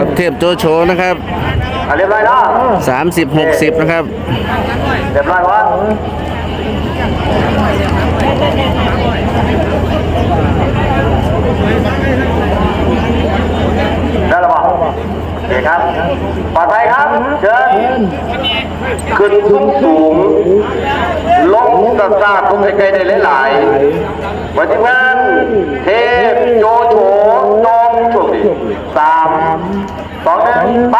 กับเทพโจโฉนะครับอะเรียบร้อยแล้ว30 60นะครับ เรียบร้อยวะได้แล้วป่ะโอเคครับปลอดภัยครับเชิญขึ้นสูงสูงลงตะซาตรงไกลๆได้หลายๆมาทีมงานเทพโจโฉจอมโชคดีสามสองหนึ่ง ไป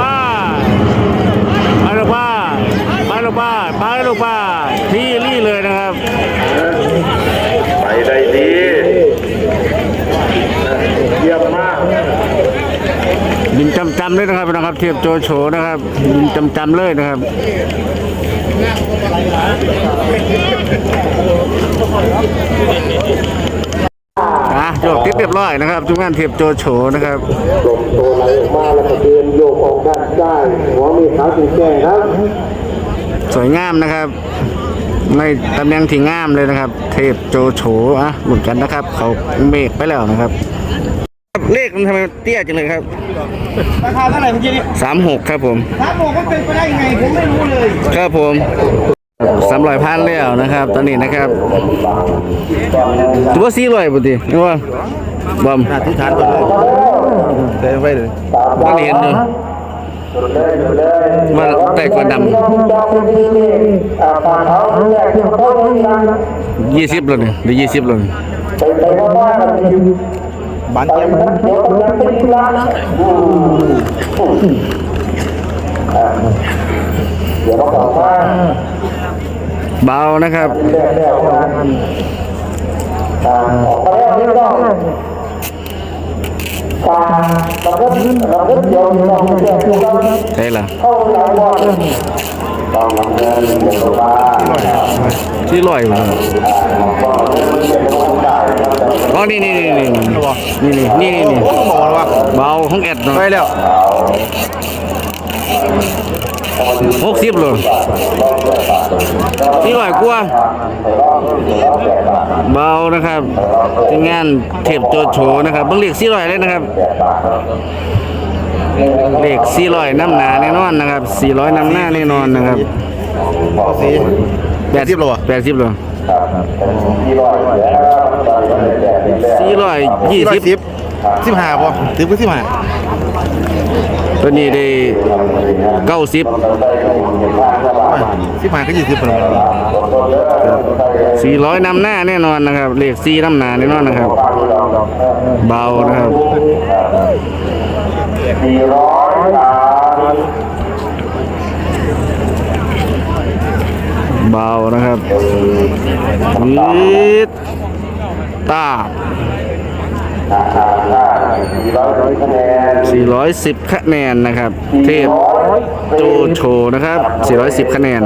ป้าไปลูกป้าไปลูกป้าไปลูกป้าที่รี่เลยนะครับ ไปได้ดีเยี่ยมมากบินจำๆเลยนะครับนะครับ เทพโจโฉนะครับบินจำๆเลยนะครับ อะโยกติดเรียบร้อยนะครับทุกงานเทพโจโฉนะครับลมโตไหลออกมาแล้วก็เดินโยกออกด้านซ้ายหัวมีขาสีแก่ครับ สวยงามนะครับ ในตำแหน่งที่งามเลยนะครับ เทพโจโฉอะเหมือนกันนะครับ เขาเมฆไปแล้วนะครับ เลขมันทำไมเตี้ยจังเลยครับ ราคาเท่าไหร่เมื่อกี้นี้สามหกครับผม ถามบอกว่าเป็นไปได้ยังไงผมไม่รู้เลย ครับผมสามร้อยพันแล้วนะครับ ตอนนี้นะครับตัวสี่ร้อยปกตินี่ว่าบอมอธิษฐานก่อนเลยเดินไปเลยตอนนี้เห็นอยู่มาแต่กว่าดำยี่สิบเลยหรือยี่สิบเลย บานเจ็บเบานะครับใช่ละ ที่ลอยมาอ๋อนี่นี่นี่นี่นี่นี่นี่นี่บอกว่าเบาห้องแอดเนาะไปแล้วหกสิบเลยนี่ลอยกว่าเบานะครับทีมงานเทปโจโฉนะครับเบิ่งเลขสี่ร้อยเลยนะครับ เลขสี่ร้อยน้ำหนาแน่นอนนะครับสี่ร้อยน้ำหน้าแน่นอนนะครับสีแปดสิบโลแปดสิบโลสี่ร้อยยี่ร้อสิยบสิบสิบห้าป่ะถือไปสิบห้าตัวนี้ได้เก้าสิบสิบห้าก็ยี่สิบคนละสี่ร้อยน้ำหน้าแน่นอนนะครับเลขสี่น้ำหนาแน่นอนนะครับ เบานะครับ เบานะครับนิดตา410 คะแนนนะครับ เทพโจโฉนะครับ 410 คะแนน